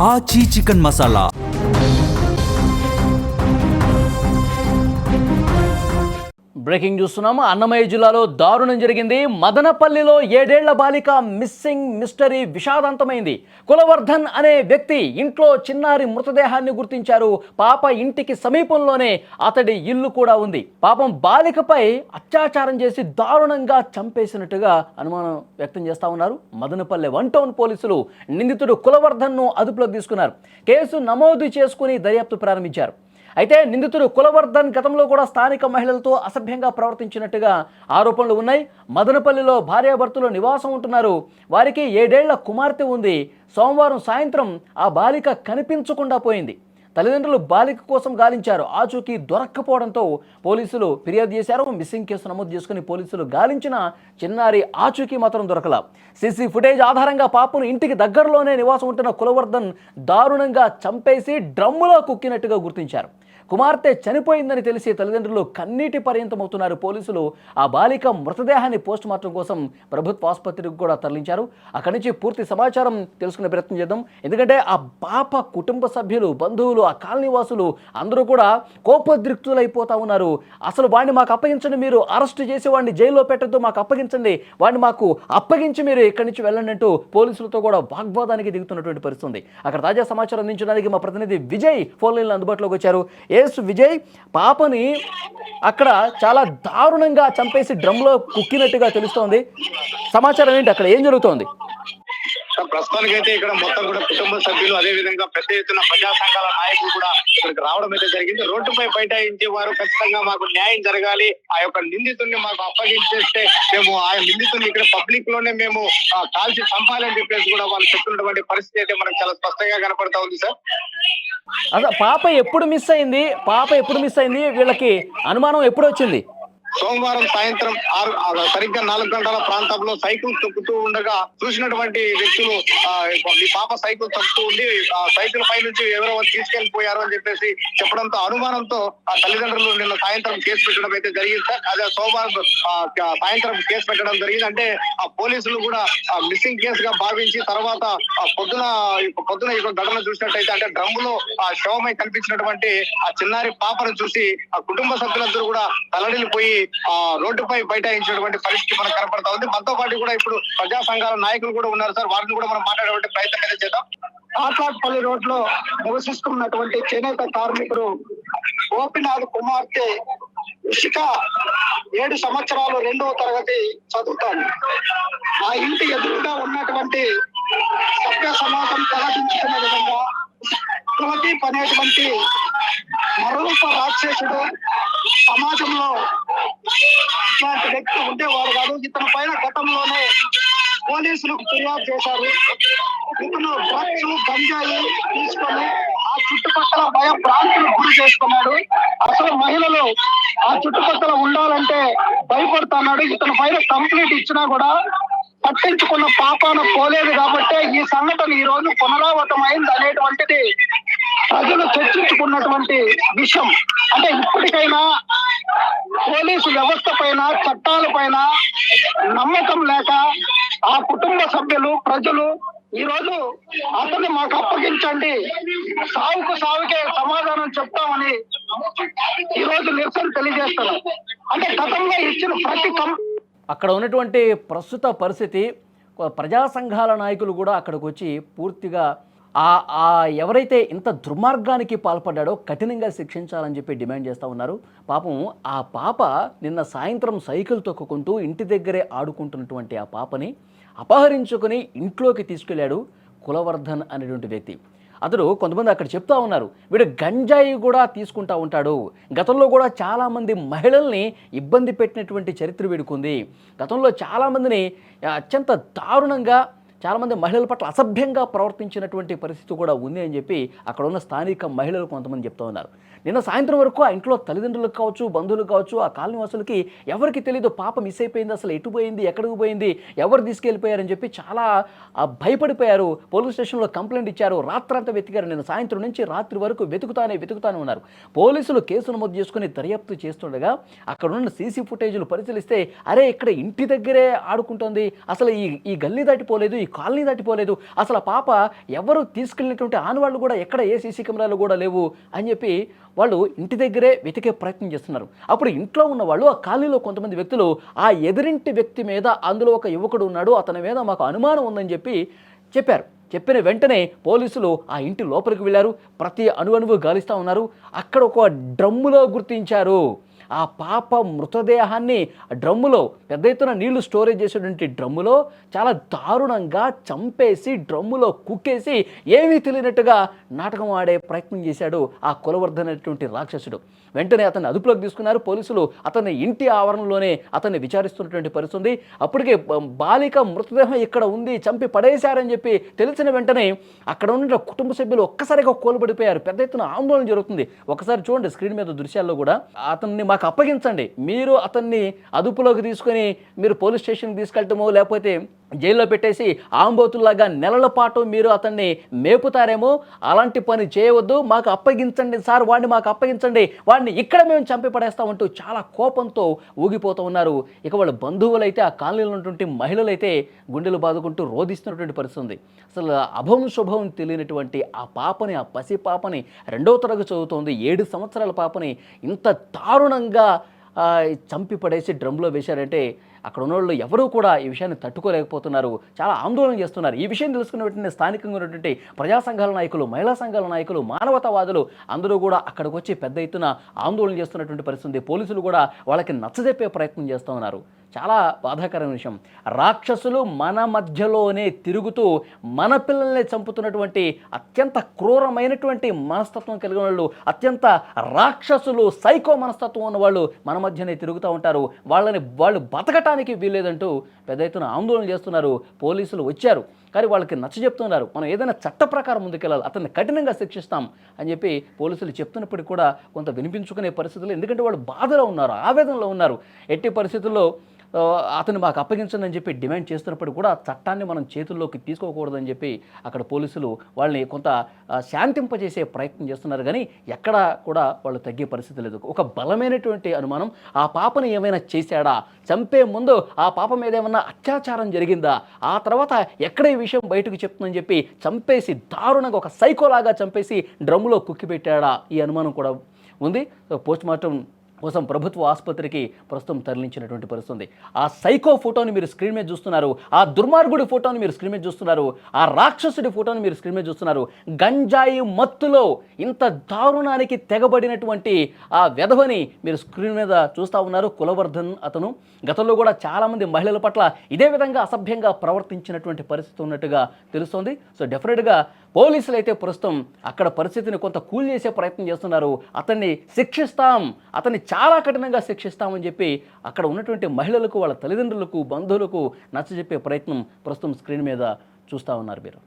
ఆచి chicken masala. Breaking చూస్తున్నాము అన్నమయ్య జిల్లాలో దారుణం జరిగింది. మదనపల్లిలో ఏడేళ్ళ బాలిక మిస్సింగ్ మిస్టరీ విషాదాంతమైంది. కులవర్ధన్ అనే వ్యక్తి ఇంట్లో చిన్నారి మృతదేహాన్ని గుర్తించారు. పాప ఇంటికి సమీపంలోనే అతడి ఇల్లు కూడా ఉంది. పాపం బాలికపై అత్యాచారం చేసి దారుణంగా చంపేసినట్టుగా అనుమానం వ్యక్తం చేస్తా ఉన్నారు. మదనపల్లి వన్ టౌన్ పోలీసులు నిందితుడు కులవర్ధన్ను అదుపులోకి తీసుకున్నారు. కేసు నమోదు చేసుకుని దర్యాప్తు ప్రారంభించారు. అయితే నిందితుడు కులవర్ధన్ గతంలో కూడా స్థానిక మహిళలతో అసభ్యంగా ప్రవర్తించినట్టుగా ఆరోపణలు ఉన్నాయి. మదనపల్లిలో భార్యాభర్తలు నివాసం ఉంటున్నారు. వారికి ఏడేళ్ళ కుమార్తె ఉంది. సోమవారం సాయంత్రం ఆ బాలిక కనిపించకుండా పోయింది. తల్లిదండ్రులు బాలిక కోసం గాలించారు. ఆచూకీ దొరక్కపోవడంతో పోలీసులు ఫిర్యాదు చేశారు. మిస్సింగ్ కేసు నమోదు చేసుకుని పోలీసులు గాలించిన చిన్నారి ఆచూకీ మాత్రం దొరకల. సీసీ ఫుటేజ్ ఆధారంగా పాపను ఇంటికి దగ్గరలోనే నివాసం ఉంటున్న కులవర్ధన్ దారుణంగా చంపేసి డ్రమ్ములో కుక్కినట్టుగా గుర్తించారు. కుమార్తె చనిపోయిందని తెలిసి తల్లిదండ్రులు కన్నీటి పర్యంతమవుతున్నారు. పోలీసులు ఆ బాలిక మృతదేహాన్ని పోస్ట్ మార్టం కోసం ప్రభుత్వ ఆసుపత్రికి కూడా తరలించారు. అక్కడి నుంచి పూర్తి సమాచారం తెలుసుకునే ప్రయత్నం చేద్దాం. ఎందుకంటే ఆ పాప కుటుంబ సభ్యులు బంధువులు ఆ కాలనీ వాసులు అందరూ కూడా కోపద్రిక్తులైపోతా ఉన్నారు. అసలు వాడిని మాకు అప్పగించండి మీరు. అరెస్ట్ చేసి వాడిని జైల్లో పెట్టద్దు మాకు అప్పగించండి. వాడిని మాకు అప్పగించి మీరు ఇక్కడి నుంచి వెళ్ళండి అంటూ పోలీసులతో కూడా వాగ్వాదానికి దిగుతున్నటువంటి పరిస్థితి అక్కడ తాజా సమాచారం అందించడానికి మా ప్రతినిధి విజయ్ ఫోన్ లైన్లో అందుబాటులోకి వచ్చారు. ఎస్ విజయ్ పాపని అక్కడ చాలా దారుణంగా చంపేసి డ్రమ్లో కుక్కినట్టుగా తెలుస్తోంది. సమాచారం ఏంటి? అక్కడ ఏం జరుగుతోంది? ప్రస్తుతానికి అయితే ఇక్కడ మొత్తం కూడా కుటుంబ సభ్యులు అదే విధంగా పెద్ద ఎత్తున ప్రజా సంఘాల నాయకులు కూడా ఇక్కడికి రావడం అయితే జరిగింది. రోడ్డుపై బైఠాయించే వారు ఖచ్చితంగా మాకు న్యాయం జరగాలి. ఆ యొక్క నిందితుడిని మాకు అప్పగించేస్తే మేము ఆ నిందితుడిని ఇక్కడ పబ్లిక్లోనే మేము కాల్చి చంపాలని చెప్పేసి కూడా వాళ్ళు చెప్తున్నటువంటి పరిస్థితి అయితే మనకు చాలా స్పష్టంగా కనపడతా ఉంది సార్. అసలు పాప ఎప్పుడు మిస్ అయింది? పాప ఎప్పుడు మిస్ అయింది? వీళ్ళకి అనుమానం ఎప్పుడు వచ్చింది? సోమవారం సాయంత్రం ఆరు సరిగ్గా నాలుగు గంటల ప్రాంతంలో సైకిల్ తొక్కుతూ ఉండగా చూసినటువంటి వ్యక్తులు మీ పాప సైకిల్ తొక్కుతూ ఉండి ఆ సైకిల్ పై నుంచి ఎవరో తీసుకెళ్ళిపోయారు అని చెప్పేసి చెప్పడంతో అనుమానంతో ఆ తల్లిదండ్రులు నిన్న సాయంత్రం కేసు పెట్టడం అయితే జరిగింది సార్. అదే సోమవారం సాయంత్రం కేసు పెట్టడం జరిగింది. అంటే ఆ పోలీసులు కూడా మిస్సింగ్ కేసుగా భావించి తర్వాత ఆ పొద్దున పొద్దున ఈ ఘటన చూసినట్టయితే అంటే డ్రమ్ములో ఆ శవమై కనిపించినటువంటి ఆ చిన్నారి పాపను చూసి ఆ కుటుంబ సభ్యులందరూ కూడా తలడిల్లిపోయి రోడ్డుపై బైఠాయించినటువంటి పరిస్థితి మనకు కనపడతా ఉంది. మనతో పాటు కూడా ఇప్పుడు ప్రజా సంఘాల నాయకులు కూడా ఉన్నారు సార్. వారిని కూడా మనం మాట్లాడేటువంటి ప్రయత్నం అయితే చేద్దాం. ఆట్లాట్పల్లి రోడ్లో నివసిస్తున్నటువంటి చేనేత కార్మికుడు గోపినాథ్ కుమార్తె ఇషిక ఏడు సంవత్సరాలు రెండవ తరగతి చదువుతాను ఆ ఇంటి ఎదురుగా ఉన్నటువంటి సభ్య సమాజం ప్రకటించుకున్న విధంగా కులదీప్ అనేటువంటి మరొక రాక్షసుడు సమాజంలో ఇట్లాంటి వ్యక్తి ఉండేవాడు కాదు. ఇతని పైన గతంలోనే పోలీసులకు ఫిర్యాదు చేశారు. ఇతను డ్రగ్స్ గంజాయి తీసుకొని ఆ చుట్టుపక్కల భయ ప్రాంతులు గురి చేసుకున్నాడు. అసలు మహిళలు ఆ చుట్టుపక్కల ఉండాలంటే భయపడుతున్నాడు. ఇతని పైన కంప్లీట్ ఇచ్చినా కూడా పట్టించుకున్న పాపాన పోలేదు కాబట్టి ఈ సంఘటన ఈ రోజు పునరావృతమైంది అయింది అనేటువంటిది ప్రజలు చర్చించుకున్నటువంటి విషయం. అంటే ఇప్పటికైనా పోలీసు వ్యవస్థ పైన చట్టాల పైన నమ్మకం లేక ఆ కుటుంబ సభ్యులు ప్రజలు ఈ రోజు అతన్ని మాకు అప్పగించండి సావుకు సావుకే సమాధానం చెప్తామని ఈ రోజు నిరసన తెలియజేస్తున్నారు. అంటే గతంలో ఇచ్చిన ప్రతి అక్కడ ఉన్నటువంటి ప్రస్తుత పరిస్థితి ప్రజా సంఘాల నాయకులు కూడా అక్కడికి వచ్చి పూర్తిగా ఆ ఆ ఎవరైతే ఇంత దుర్మార్గానికి పాల్పడ్డాడో కఠినంగా శిక్షించాలని చెప్పి డిమాండ్ చేస్తూ ఉన్నారు. పాపం ఆ పాప నిన్న సాయంత్రం సైకిల్ తొక్కుకుంటూ ఇంటి దగ్గరే ఆడుకుంటున్నటువంటి ఆ పాపని అపహరించుకొని ఇంట్లోకి తీసుకెళ్ళాడు కులవర్ధన్ అనేటువంటి వ్యక్తి. అతడు కొంతమంది అక్కడ చెప్తా ఉన్నారు. వీడు గంజాయి కూడా తీసుకుంటా ఉంటాడు. గతంలో కూడా చాలామంది మహిళల్ని ఇబ్బంది పెట్టినటువంటి చరిత్ర వీడుకుంది గతంలో చాలామందిని అత్యంత దారుణంగా చాలామంది మహిళల పట్ల అసభ్యంగా ప్రవర్తించినటువంటి పరిస్థితి కూడా ఉంది అని చెప్పి అక్కడ ఉన్న స్థానిక మహిళలు కొంతమంది చెప్తా ఉన్నారు. నిన్న సాయంత్రం వరకు ఆ ఇంట్లో తల్లిదండ్రులకు కావచ్చు బంధువులకు కావచ్చు ఆ కాలనివాసులకి ఎవరికి తెలియదు పాప మిస్ అయిపోయింది అసలు ఎటు పోయింది ఎక్కడికి పోయింది ఎవరు తీసుకెళ్ళిపోయారని చెప్పి చాలా భయపడిపోయారు. పోలీస్ స్టేషన్లో కంప్లైంట్ ఇచ్చారు. రాత్రంతా వెతికారు. నిన్న సాయంత్రం నుంచి రాత్రి వరకు వెతుకుతానే వెతుకుతానే ఉన్నారు. పోలీసులు కేసు నమోదు చేసుకుని దర్యాప్తు చేస్తుండగా అక్కడ ఉన్న సీసీ ఫుటేజ్లు పరిశీలిస్తే అరే ఇక్కడ ఇంటి దగ్గరే ఆడుకుంటుంది. అసలు ఈ ఈ గల్లీ దాటిపోలేదు ఈ కాలనీ దాటిపోలేదు. అసలు ఆ పాప ఎవరు తీసుకెళ్ళినటువంటి ఆనవాళ్ళు కూడా ఎక్కడ ఏ సీసీ కెమెరాలు కూడా లేవు అని చెప్పి వాళ్ళు ఇంటి దగ్గరే వెతికే ప్రయత్నం చేస్తున్నారు. అప్పుడు ఇంట్లో ఉన్న వాళ్ళు ఆ కాలనీలో కొంతమంది వ్యక్తులు ఆ ఎదురింటి వ్యక్తి మీద అందులో ఒక యువకుడు ఉన్నాడు అతని మీద మాకు అనుమానం ఉందని చెప్పి చెప్పారు. చెప్పిన వెంటనే పోలీసులు ఆ ఇంటి లోపలికి వెళ్ళారు. ప్రతి అణువణువు గాలిస్తూ ఉన్నారు. అక్కడ ఒక డ్రమ్ములో గుర్తించారు. ఆ పాప మృతదేహాన్ని డ్రమ్ములో పెద్ద ఎత్తున నీళ్ళు స్టోరేజ్ చేసేటువంటి డ్రమ్ములో చాలా దారుణంగా చంపేసి డ్రమ్ములో కుక్కేసి ఏమీ తెలియనట్టుగా నాటకం ఆడే ప్రయత్నం చేశాడు ఆ కులవర్ధనటువంటి రాక్షసుడు. వెంటనే అతన్ని అదుపులోకి తీసుకున్నారు. పోలీసులు అతన్ని ఇంటి ఆవరణలోనే అతన్ని విచారిస్తున్నటువంటి పరిస్థితి అప్పటికే బాలిక మృతదేహం ఇక్కడ ఉంది చంపి పడేశారని చెప్పి తెలిసిన వెంటనే అక్కడ ఉన్న కుటుంబ సభ్యులు ఒక్కసారిగా కోల్పడిపోయారు పెద్ద ఎత్తున ఆందోళన జరుగుతుంది. ఒకసారి చూడండి స్క్రీన్ మీద దృశ్యాల్లో కూడా అతన్ని మాకు అప్పగించండి. మీరు అతన్ని అదుపులోకి తీసుకొని మీరు పోలీస్ స్టేషన్కి తీసుకెళ్ళటమో లేకపోతే జైల్లో పెట్టేసి ఆంబోతుల్లాగా నెలల పాటు మీరు అతన్ని మేపుతారేమో? అలాంటి పని చేయవద్దు. మాకు అప్పగించండి సార్. వాడిని మాకు అప్పగించండి. వాడిని ఇక్కడ మేము చంపి పడేస్తామంటూ చాలా కోపంతో ఊగిపోతూ ఉన్నారు. ఇక వాళ్ళ బంధువులైతే ఆ కాలనీలో ఉన్నటువంటి మహిళలైతే గుండెలు బాదుకుంటూ రోధిస్తున్నటువంటి పరిస్థితి ఉంది. అసలు అభం శుభం తెలియనటువంటి ఆ పాపని ఆ పసి పాపని రెండవ తరగతి చదువుతోంది. ఏడు సంవత్సరాల పాపని ఇంత దారుణంగా చంపి పడేసి డ్రమ్లో వేశారంటే అక్కడ ఉన్న వాళ్ళు ఎవరూ కూడా ఈ విషయాన్ని తట్టుకోలేకపోతున్నారు. చాలా ఆందోళన చేస్తున్నారు. ఈ విషయం తెలుసుకున్న వెంటనే స్థానికంగా ఉన్నటువంటి ప్రజా సంఘాల నాయకులు మహిళా సంఘాల నాయకులు మానవతావాదులు అందరూ కూడా అక్కడికి వచ్చి పెద్ద ఎత్తున ఆందోళన చేస్తున్నటువంటి పరిస్థితి పోలీసులు కూడా వాళ్ళకి నచ్చజెప్పే ప్రయత్నం చేస్తూ ఉన్నారు. చాలా బాధాకరమైన విషయం. రాక్షసులు మన మధ్యలోనే తిరుగుతూ మన పిల్లల్ని చంపుతున్నటువంటి అత్యంత క్రూరమైనటువంటి మనస్తత్వం కలిగిన వాళ్ళు అత్యంత రాక్షసులు సైకో మనస్తత్వం ఉన్న వాళ్ళు మన మధ్యనే తిరుగుతూ ఉంటారు. వాళ్ళని వాళ్ళు బతకటానికి వీల్లేదంటూ పెద్ద ఎత్తున ఆందోళన చేస్తున్నారు. పోలీసులు వచ్చారు. కానీ వాళ్ళకి నచ్చ చెప్తున్నారు. మనం ఏదైనా చట్ట ప్రకారం ముందుకెళ్ళాలి అతన్ని కఠినంగా శిక్షిస్తాం అని చెప్పి పోలీసులు చెప్తున్నప్పటికీ కూడా కొంత వినిపించుకునే పరిస్థితులు ఎందుకంటే వాళ్ళు బాధలో ఉన్నారు ఆవేదనలో ఉన్నారు. ఎట్టి పరిస్థితుల్లో అతను మాకు అప్పగించండి అని చెప్పి డిమాండ్ చేస్తున్నప్పుడు కూడా చట్టాన్ని మనం చేతుల్లోకి తీసుకోకూడదని చెప్పి అక్కడ పోలీసులు వాళ్ళని కొంత శాంతింపజేసే ప్రయత్నం చేస్తున్నారు. కానీ ఎక్కడా కూడా వాళ్ళు తగ్గే పరిస్థితి లేదు. ఒక బలమైనటువంటి అనుమానం ఆ పాపను ఏమైనా చేశాడా? చంపే ముందు ఆ పాప మీద ఏమన్నా అత్యాచారం జరిగిందా? ఆ తర్వాత ఎక్కడ ఈ విషయం బయటకు చెప్తుందని చెప్పి చంపేసి దారుణంగా ఒక సైకోలాగా చంపేసి డ్రమ్ములో కుక్కిపెట్టాడా? ఈ అనుమానం కూడా ఉంది. పోస్ట్ మార్టం కోసం ప్రభుత్వ ఆసుపత్రికి ప్రస్తుతం తరలించినటువంటి పరిస్థితి ఉంది. ఆ సైకో ఫోటోని మీరు స్క్రీన్ మీద చూస్తున్నారు ఆ దుర్మార్గుడి ఫోటోని మీరు స్క్రీన్ మీద చూస్తున్నారు ఆ రాక్షసుడి ఫోటోని మీరు స్క్రీన్ మీద చూస్తున్నారు. గంజాయి మత్తులో ఇంత దారుణానికి తెగబడినటువంటి ఆ వెధవని మీరు స్క్రీన్ మీద చూస్తూ ఉన్నారు. కులవర్ధన్ అతను. గతంలో కూడా చాలామంది మహిళల పట్ల ఇదే విధంగా అసభ్యంగా ప్రవర్తించినటువంటి పరిస్థితి ఉన్నట్టుగా తెలుస్తోంది. సో డెఫినెట్గా పోలీసులు అయితే ప్రస్తుతం అక్కడ పరిస్థితిని కొంత కూల్ చేసే ప్రయత్నం చేస్తున్నారు. అతన్ని శిక్షిస్తాం అతన్ని చాలా కఠినంగా శిక్షిస్తామని చెప్పి అక్కడ ఉన్నటువంటి మహిళలకు వాళ్ళ తల్లిదండ్రులకు బంధువులకు నచ్చజెప్పే ప్రయత్నం ప్రస్తుతం స్క్రీన్ మీద చూస్తూ ఉన్నారు మీరు.